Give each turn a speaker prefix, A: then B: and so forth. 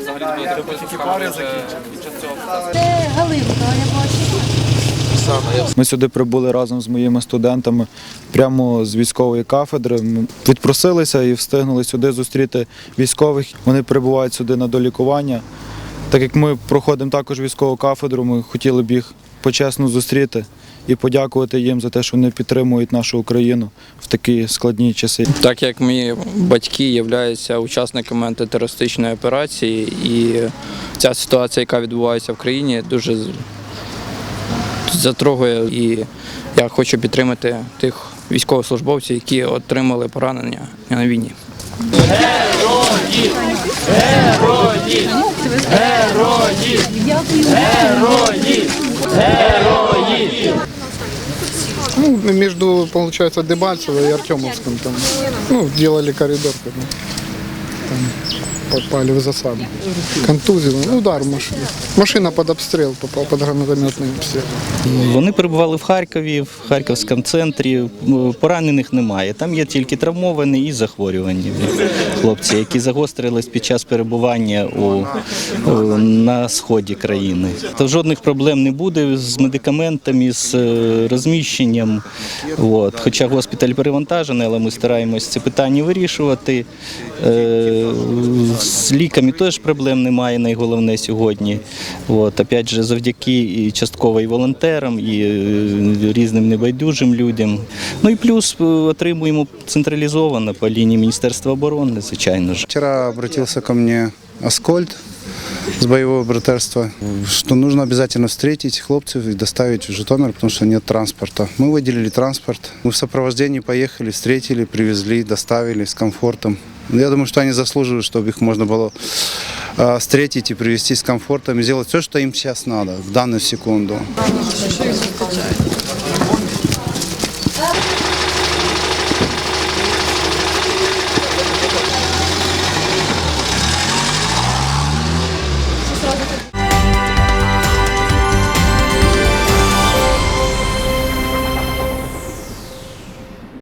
A: взагалі будете робити пари закінчити вже під час цього?
B: Це Галинка, я.
C: Ми сюди прибули разом з моїми студентами прямо з військової кафедри. Ми відпросилися і встигнули сюди зустріти військових. Вони прибувають сюди на долікування. Так як ми проходимо також військову кафедру, ми хотіли б їх почесно зустріти і подякувати їм за те, що вони підтримують нашу Україну в такі складні часи.
D: Так як мої батьки являються учасниками антитерористичної операції, і ця ситуація, яка відбувається в країні, дуже затрогує. І я хочу підтримати тих військовослужбовців, які отримали поранення на війні.
E: Ну, между, получается, Дебальцево и Артемовском там. Ну, делали коридор, когда там попали в засаду. Контузило, ну, удар в машине. Машина под обстрел попала, под гранатометный обстрел.
F: Вони перебували в Харкові, в Харківському центрі. Поранених немає. Там є тільки травмовані і захворювані хлопці, які загострились під час перебування у, на сході країни. То жодних проблем не буде з медикаментами, з е, розміщенням. От. Хоча госпіталь перевантажений, але ми стараємось це питання вирішувати Е, З ліками теж проблем немає, найголовне сьогодні. От, опять же, завдяки і частково і волонтерам, і е, різним небайдужим людям. Ну і плюс е, отримуємо централізовано по лінії Міністерства оборони, звичайно ж.
G: Вчера обратился ко мне Аскольд с боевого братерства, что нужно обязательно встретить хлопцев и доставить в Житомир, потому что нет транспорта. Мы выделили транспорт, мы в сопровождении поехали, встретили, привезли, доставили с комфортом. Я думаю, что они заслуживают, чтобы их можно было э, встретить и привезти с комфортом и сделать все, что им сейчас надо в данную секунду.